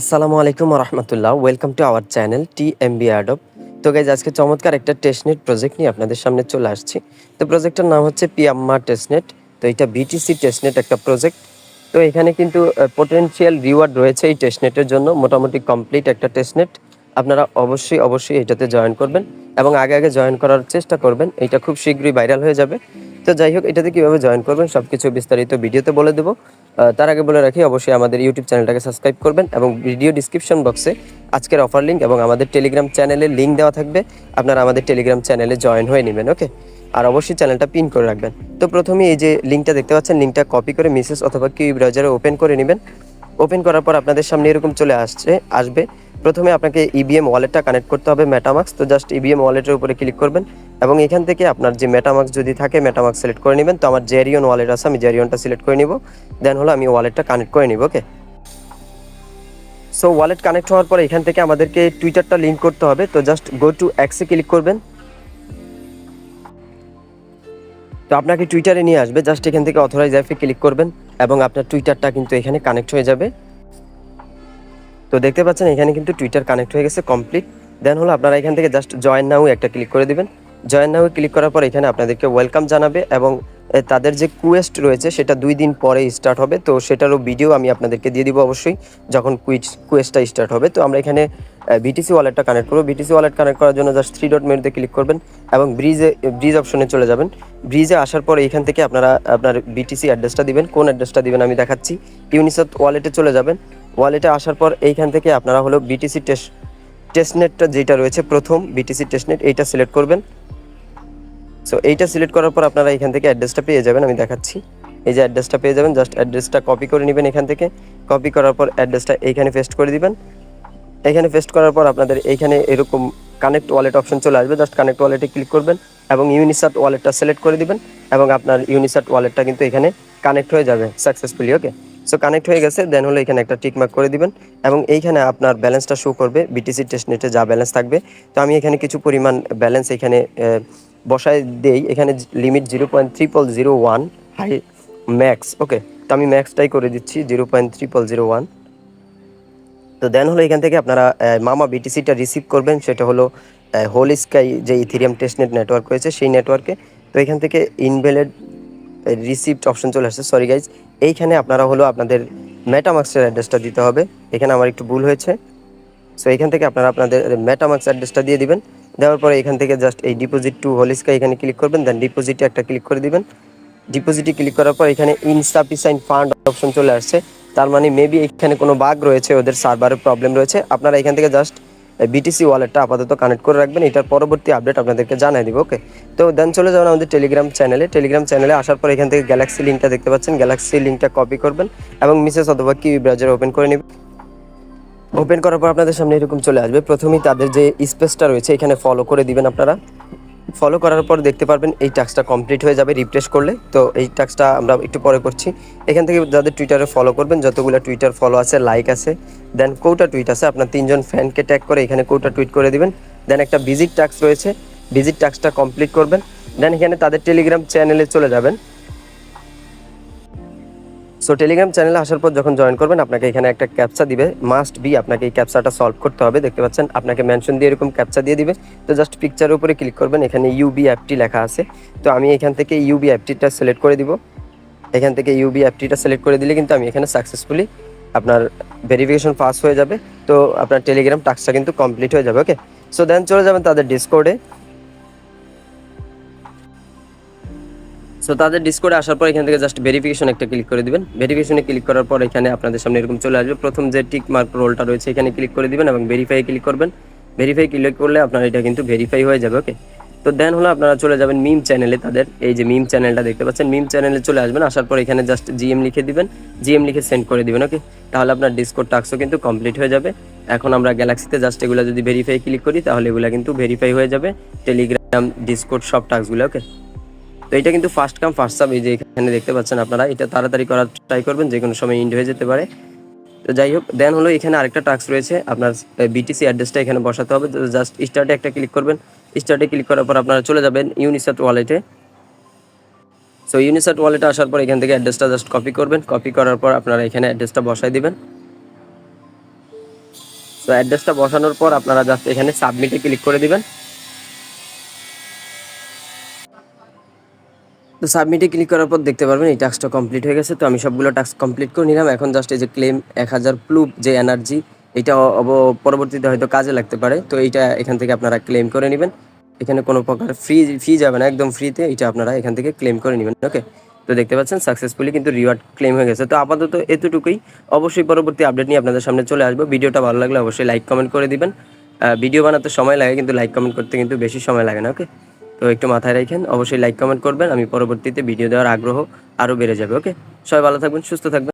আসসালামু আলাইকুম রহমতুল্লাহ welcome to our channel T M B Adobe তো গাইজ আজকে চমৎকার একটা টেস্টনেট প্রজেক্ট নিয়ে আপনাদের সামনে চলে আসছি। তো প্রজেক্টটার নাম হচ্ছে পিয়াম্মা টেস্টনেট তো এটা বিটিসি টেস্টনেট একটা প্রজেক্ট তো এখানে কিন্তু পোটেনশিয়াল রিওয়ার্ড রয়েছে এই টেস্টনেটের জন্য। মোটামুটি কমপ্লিট একটা টেস্টনেট আপনারা অবশ্যই অবশ্যই এটাতে জয়েন করবেন এবং আগে আগে জয়েন করার চেষ্টা করবেন। এটা খুব শীঘ্রই ভাইরাল হয়ে যাবে। তো যাই হোক, এটাতে কীভাবে জয়েন করবেন সব কিছু বিস্তারিত ভিডিওতে বলে দেবো। তার আগে বলে রাখি, অবশ্যই আমাদের ইউটিউব চ্যানেলটাকে সাবস্ক্রাইব করবেন এবং ভিডিও ডিসক্রিপশন বক্সে আজকের অফার লিঙ্ক এবং আমাদের টেলিগ্রাম চ্যানেলের লিঙ্ক দেওয়া থাকবে। আপনারা আমাদের টেলিগ্রাম চ্যানেলে জয়েন হয়ে নেবেন ওকে আর অবশ্যই চ্যানেলটা পিন করে রাখবেন। তো প্রথমে এই যে লিঙ্কটা দেখতে পাচ্ছেন লিঙ্কটা কপি করে মিসেস অথবা কিউ ব্রাউজারে ওপেন করে নেবেন। ওপেন করার পর আপনাদের সামনে এরকম চলে আসছে, আসবে। প্রথমে আপনাকে ইবিএম ওয়ালেটটা কানেক্ট করতে হবে মেটামাক্স তো জাস্ট ইবিএম ওয়ালেটের উপরে ক্লিক করবেন এবং এখান থেকে আপনার যে মেটামাক্স যদি থাকে মেটামাক্স সিলেক্ট করে নেবেন। তো আমার জেরিয়ন ওয়ালেট আছে, আমি জেরিয়নটা সিলেক্ট করে নিব। দেন হলো আমি ওয়ালেটটা কানেক্ট করে নিব ওকে সো ওয়ালেট কানেক্ট হওয়ার পরে এখান থেকে আমাদেরকে টুইটারটা লিঙ্ক করতে হবে। তো জাস্ট গো টু অ্যাক্সে ক্লিক করবেন। তো আপনাকে টুইটারে নিয়ে আসবে। জাস্ট এখান থেকে অথরাইজ অ্যাপে ক্লিক করবেন এবং আপনার টুইটারটা কিন্তু এখানে কানেক্ট হয়ে যাবে। তো দেখতে পাচ্ছেন, এখানে কিন্তু টুইটার কানেক্ট হয়ে গেছে কমপ্লিট দেন হলো আপনারা এখান থেকে জাস্ট জয়েন নাও একটা ক্লিক করে দিবেন। জয়েন নাও ক্লিক করার পর এখানে আপনাদেরকে ওয়েলকাম জানাবে এবং তাদের যে কুয়েস্ট রয়েছে সেটা দুই দিন পরে স্টার্ট হবে। তো সেটারও ভিডিও আমি আপনাদেরকে দিয়ে দিব অবশ্যই, যখন কুইজ কুয়েস্টটা স্টার্ট হবে। তো আমরা এখানে বিটিসি ওয়ালেটটা কানেক্ট করব। বিটিসি ওয়ালেট কানেক্ট করার জন্য জাস্ট থ্রি ডট মেনুতে ক্লিক করবেন এবং ব্রিজে ব্রিজ অপশনে চলে যাবেন। ব্রিজে আসার পর এখান থেকে আপনারা, আপনার বিটিসি অ্যাড্রেসটা দিবেন। কোন অ্যাড্রেসটা দিবেন আমি দেখাচ্ছি। ইউনিসেফ ওয়ালেটে চলে যাবেন। ওয়ালেটে আসার পর এইখান থেকে আপনারা হলো বিটিসি টেস্ট টেস্টনেটটা যেটা রয়েছে প্রথম বিটিসি টেস্টনেট এইটা সিলেক্ট করবেন। সো এইটা সিলেক্ট করার পর আপনারা এখান থেকে অ্যাড্রেসটা পেয়ে যাবেন, আমি দেখাচ্ছি। এই যে অ্যাড্রেসটা পেয়ে যাবেন জাস্ট অ্যাড্রেসটা কপি করে নেবেন এখান থেকে। কপি করার পর অ্যাড্রেসটা এইখানে পেস্ট করে দিবেন। এখানে পেস্ট করার পর আপনাদের এইখানে এরকম কানেক্ট ওয়ালেট অপশন চলে আসবে জাস্ট কানেক্ট ওয়ালেটে ক্লিক করবেন এবং ইউনিসাট ওয়ালেটটা সিলেক্ট করে দিবেন এবং আপনার ইউনিসাট ওয়ালেটটা কিন্তু এখানে কানেক্ট হয়ে যাবে সাকসেসফুলি ওকে সো কানেক্ট হয়ে গেছে দেন হলো এখানে একটা টিক মার্ক করে দিবেন এবং এইখানে আপনার ব্যালেন্সটা শো করবে বিটিসি টেস্টনেটে যা ব্যালেন্স থাকবে। তো আমি এখানে কিছু পরিমাণ ব্যালেন্স এখানে বসায় দেই। এখানে limit zero point triple zero one high max okay তো আমি ম্যাক্সটাই করে দিচ্ছি zero point triple zero one তো দেন হলো এখান থেকে আপনারা মামা বিটিসিটা রিসিভ করবেন, সেটা হলো হোল স্কাই যে ইথিরিয়াম টেস্টনেট নেটওয়ার্ক রয়েছে, সেই নেটওয়ার্কে তো এখান থেকে ইনভ্যালিড রিসিপ্ট অপশন চলে আসছে। সরি গাইজ এইখানে আপনারা হলো আপনাদের মেটামাক্সের অ্যাড্রেসটা দিতে হবে। এখানে আমার একটু ভুল হয়েছে। সো এখান থেকে আপনারা আপনাদের মেটামাক্স অ্যাড্রেসটা দিয়ে দিবেন। দেওয়ার পরে এখান থেকে জাস্ট এই ডিপোজিট টু হোলিস্কা এখানে ক্লিক করবেন দেন ডিপোজিটে একটা ক্লিক করে দিবেন। ডিপোজিটে ক্লিক করার পর এখানে ইনসাফিসিয়েন্ট ফান্ড অপশন চলে আসছে। তার মানে মেবি এখানে কোনো বাগ রয়েছে, ওদের সার্ভারের প্রবলেম রয়েছে। আপনারা এখান থেকে জাস্ট বিটিসি ওয়ালেটটা আপাতত কানেক্ট করে রাখবেন, এটার পরবর্তী আপডেট আপনাদেরকে জানাই দিব ওকে তো দেন চলে যাবেন আমাদের টেলিগ্রাম চ্যানেলে টেলিগ্রাম চ্যানেলে আসার পর এখান থেকে গ্যালাক্সি লিঙ্কটা দেখতে পাচ্ছেন। গ্যালাক্সি লিঙ্কটা কপি করবেন এবং মিসেস অথবা কি ব্রাউজার ওপেন করে নেবেন। ওপেন করার পর আপনাদের সামনে এরকম চলে আসবে। প্রথমেই তাদের যে স্পেসটা রয়েছে, এখানে ফলো করে দিবেন আপনারা। ফলো করার পর দেখতে পারবেন এই টাস্কটা কমপ্লিট হয়ে যাবে রিপ্লেস করলে। তো এই টাস্কটা আমরা একটু পরে করছি। এখান থেকে যাদের টুইটারে ফলো করবেন, যতগুলো টুইটার ফলো আছে লাইক আছে দেন কোটা টুইট আছে। আপনার তিনজন ফ্যানকে ট্যাগ করে এখানে কোটা টুইট করে দিবেন। দেন একটা ভিজিট টাস্ক রয়েছে ভিজিট টাস্কটা কমপ্লিট করবেন। দেন এখানে তাদের টেলিগ্রাম চ্যানেলে চলে যাবেন। সো টেলিগ্রাম চ্যানেলে আসার পর যখন জয়েন করবেন, আপনাকে এখানে একটা ক্যাপচা দিবে। মাস্ট বি আপনাকে এই ক্যাপচাটা সলভ করতে হবে। দেখতে পাচ্ছেন, আপনাকে মেনশন দিয়ে এরকম ক্যাপচা দিয়ে দিবে। তো জাস্ট পিকচারের উপরে ক্লিক করবেন, এখানে ইউবি অ্যাপটি লেখা আছে। তো আমি এখান থেকে ইউবি অ্যাপটিটা সিলেক্ট করে দিব। এখান থেকে ইউবি অ্যাপটিটা সিলেক্ট করে দিলে কিন্তু আমি এখানে সাকসেসফুলি আপনার ভেরিফিকেশন পাস হয়ে যাবে। তো আপনার টেলিগ্রাম টাস্কটা কিন্তু কমপ্লিট হয়ে যাবে ওকে সো দেন চলে যাবেন তাদের ডিসকোডে সো তাদের ডিসকোডে আসার পর এখান থেকে জাস্ট ভেরিফিকেশন একটা ক্লিক করে দিবেন। ভেরিফিকেশনে ক্লিক করার পর এখানে আপনাদের সামনে এরকম চলে আসবে। প্রথম যে টিক মার্ক রোলটা রয়েছে, এখানে ক্লিক করে দিবেন এবং ভেরিফাই ক্লিক করবেন। ভেরিফাই ক্লিক করলে আপনার এটা কিন্তু ভেরিফাই হয়ে যাবে ওকে তো দেন হলো আপনারা চলে যাবেন মিম চ্যানেলে তাদের। এই যে মিম চ্যানেলটা দেখতে পাচ্ছেন মিম চ্যানেলে চলে আসবেন। আসার পর এখানে জাস্ট জিএম লিখে দিবেন। জিএম লিখে সেন্ড করে দিবেন ওকে তাহলে আপনার ডিসকোড টাস্কও কিন্তু কমপ্লিট হয়ে যাবে। এখন আমরা গ্যালাক্সিতে জাস্ট এগুলো যদি ভেরিফাই ক্লিক করি, তাহলে এগুলো কিন্তু ভেরিফাই হয়ে যাবে। টেলিগ্রাম ডিসকোড সব টাস্কগুলো ওকে তো এটা কিন্তু ফার্স্ট কাম ফার্স্ট সার্ভ এই যে এখানে দেখতে পাচ্ছেন আপনারা, এটা তাড়াতাড়ি করার ট্রাই করবেন, যে কোনো সময় ইন্ড হয়ে যেতে পারে। তো যাই হোক দেন হলো এখানে আরেকটা টাস্ক রয়েছে, আপনার বিটিসি অ্যাড্রেসটা এখানে বসাতে হবে। তো জাস্ট স্টার্টে একটা ক্লিক করবেন। স্টার্টে ক্লিক করার পর আপনারা চলে যাবেন ইউনিসেট ওয়ালেটে সো ইউনিসেট ওয়ালেটে আসার পর এখান থেকে অ্যাড্রেসটা জাস্ট কপি করবেন। কপি করার পর আপনারা এখানে অ্যাড্রেসটা বসাই দিবেন। তো অ্যাড্রেসটা বসানোর পর আপনারা জাস্ট এখানে সাবমিটে ক্লিক করে দিবেন। তো সাবমিটে ক্লিক করার পর দেখতে পারবেন এই টাস্কটা কমপ্লিট হয়ে গেছে। তো আমি সবগুলো টাস্ক কমপ্লিট করে নিলাম। এখন জাস্ট এই যে ক্লেম এক হাজার প্লুপ যে এনার্জি এটা অব- পরবর্তীতে হয়তো কাজে লাগতে পারে। তো এইটা এখান থেকে আপনারা ক্লেম করে নেবেন। এখানে কোনো প্রকার ফ্রি ফি যাবে না, একদম ফ্রিতে এটা আপনারা এখান থেকে ক্লেম করে নেবেন ওকে তো দেখতে পাচ্ছেন সাকসেসফুলি কিন্তু রিওয়ার্ড ক্লেম হয়ে গেছে। তো আপাতত এতটুকুই। অবশ্যই পরবর্তী আপডেট নিয়ে আপনাদের সামনে চলে আসব। ভিডিওটা ভালো লাগলে অবশ্যই লাইক কমেন্ট করে দিবেন। ভিডিও বানাতে সময় লাগে, কিন্তু লাইক কমেন্ট করতে কিন্তু বেশি সময় লাগে না ওকে তো একটু মাথায় রাখেন। অবশ্যই লাইক কমেন্ট করবেন। আমি পরবর্তীতে ভিডিও দেওয়ার আগ্রহ আরও বেড়ে যাবে ওকে সবাই ভালো থাকবেন, সুস্থ থাকবেন।